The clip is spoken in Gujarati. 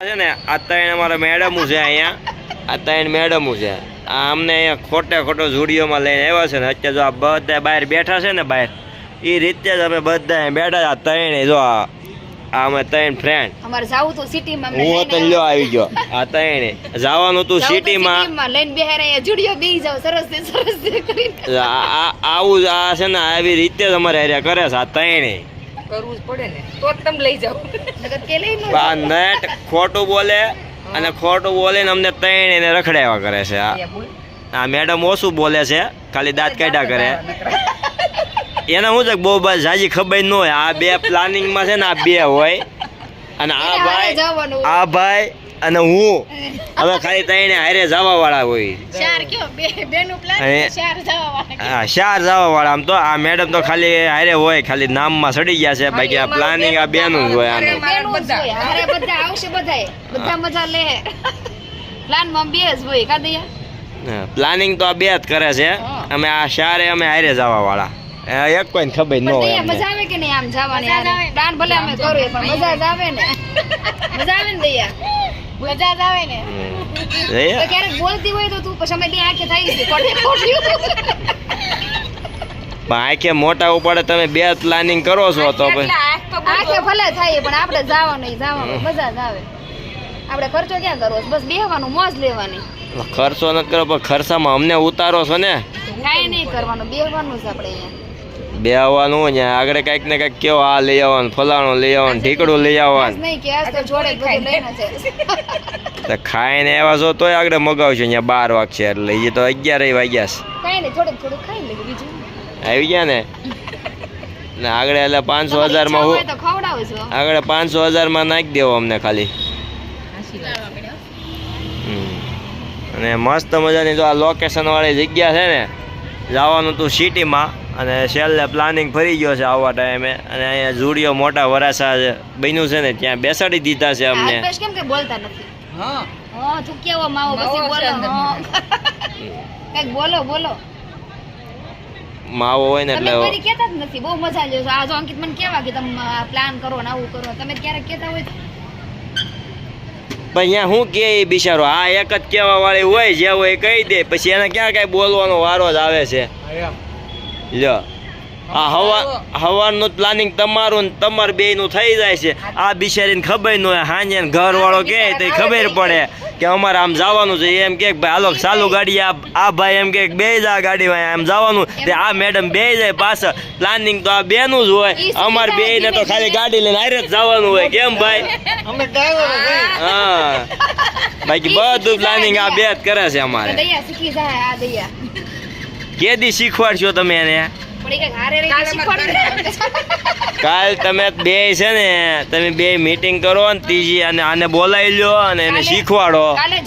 છે ને આ ત્રણ અમારા મેડમો છે અહીંયા. આ ત્રણ મેડમો છે. આ અમને અહીંયા ખોટે ખોટો ઝુડીઓમાં લઈને આવ્યા છે ને અત્યારે જો આ બધા બહાર બેઠા છે ને બહાર એ રીતે જ અમે બધા બેઠા આ ત્રણે જો આ આ અમે ત્રણ ફ્રેન્ડ અમારે જાવું તો સિટીમાં હું હતો લ્યો આવી ગયો. આ ત્રણે જવાનું તું સિટીમાં લઈને જુડિયો બેહી જાવ સરસ છે સરસ છે કરીને. આ આ- આવું આ છે ને આવી રીતે જ અમારે હારે કરે છે આ ત્રણે કરવું જ પડે ને તો જ તમે લઈ જાઓ. નકર કે લઈ ન આ નેટ ખોટું બોલે અને ખોટું બોલીને અમને ત્રણ એને રખડાવ્યા કરે છે આ આ મેડમ ઓછું બોલે છે ખાલી દાંત કાઢ્યા કરે. એને શું છે કે બહુ બસ જાજી ખબર ન હોય આ બે પ્લાનિંગમાં છે ને આ બે હોય. અને આ ભાઈ આ ભાઈ અને હું હવે ખાલી તઈને હારે જવા વાળા હોય હા ચાર જવા વાળા આમ તો આ મેડમ તો ખાલી હારે હોય ખાલી નામમાં સડી ગયા છે. બાકી આ પ્લાનિંગ આ બેનું જ હોય આનું. પ્લાનિંગ તો આ બે જ કરે છે. અમે આ શારે અમે હારે જવા વાળા એક કોઈને ખબર ન હોય મજા આવે કે નહીં આમ જવાની પ્લાન ભલે અમે કરીએ પણ મજા જ આવે ને. મજા આવે ને દયા? મજા જ આવે ને. તો ક્યારેક બોલતી હોય તો તું પછી બે આંખે થઈ છે ખોટે પણ આંખે મોટા ઉપાડે તમે બે પ્લાનિંગ કરો છો તો આંખ. આંખે ભલે થાય પણ આપણે જવાનું જવાનું. મજા જ આવે. આપણે ખર્ચો ક્યાં કરવો? છે? બસ બેહવાનું મોજ લેવાની. ખર્ચો નથી કરો પણ ખર્ચામાં અમને ઉતારો છો ને. કાંઈ નહીં કરવાનું. બેહવાનું છે આપણે અહીંયા. બે આવવાનું ને આગળ કંઈક ને કંઈક કેવો આ લઈ આવવાનું ફલાણું લઈ આવવાનું ઢીકડું લઈ આવવાનું. નહીં કે આજ તો જોડે જ બધું લઈને છે. તો ખાઈને એવા છો તોય આગળ મગાવશું અહીંયા બાર વાગશે એટલે એ તો અગિયાર વાગ્યા છે. આવી ગયા ને? ને આગળ એટલે પાંચસો હજારમાં હું આગળ પાંચસો હજારમાં નાખી દેવો અમને ખાલી. અને મસ્ત મજાની જો આ લોકેશન વાળી જગ્યા છે ને જવાનું તું સિટીમાં અને છેલ્લે પ્લાનિંગ ફરી ગયો છે આવવા ટાઈમે અને અહીંયા ઝુડિયો મોટા વરાસા છે. બન્યું છે ને ત્યાં બેસાડી દીધા છે અમને. કેમ કે બોલતા નથી? હા. હા તું કેવો માવો પછી બોલો. અંદર. હા. કંઈક બોલો બોલો. માવો હોય ને તમે એટલે કહેતા જ નથી. બહુ મજા લ્યો છો આ જો અંકિત મને કેવા કે તમે પ્લાન કરો ને આવું કરો. તમે ક્યારેક કહેતા હોય પણ અહીંયા શું કે એ બિચારો? આ એક જ કહેવા વાળી હોય જે હોય કહી દે. પછી એને ક્યાં કાંઈ બોલવાનો વારો જ આવે છે. લ્યો. આ હવા હવાનું પ્લાનિંગ તમારું ને તમાર બે નું થઈ જાય છે. આ બિચારીને ખબર ન હોય હાંજે ઘર વાળો કે તો ખબર પડે કે અમારે આમ જવાનું છે. એમ કે ભાઈ હાલો ચાલુ ગાડી આ આ ભાઈ એમ કે બે જા ગાડીમાં આમ જવાનું. તે આ મેડમ બે જાય પાછળ. પ્લાનિંગ તો આ બેનું જ હોય. અમારે બે ને તો ખાલી ગાડી લઈને હારે જ જવાનું હોય. કેમ ભાઈ? હા. બાકી બધું પ્લાનિંગ આ બે જ કરે છે અમારે. કેદી શીખવાડશો તમે એને? કાલે તમે બે છે ને તમે બે મીટિંગ કરો ને ત્રીજી અને આને બોલાવી લ્યો અને એને શીખવાડો.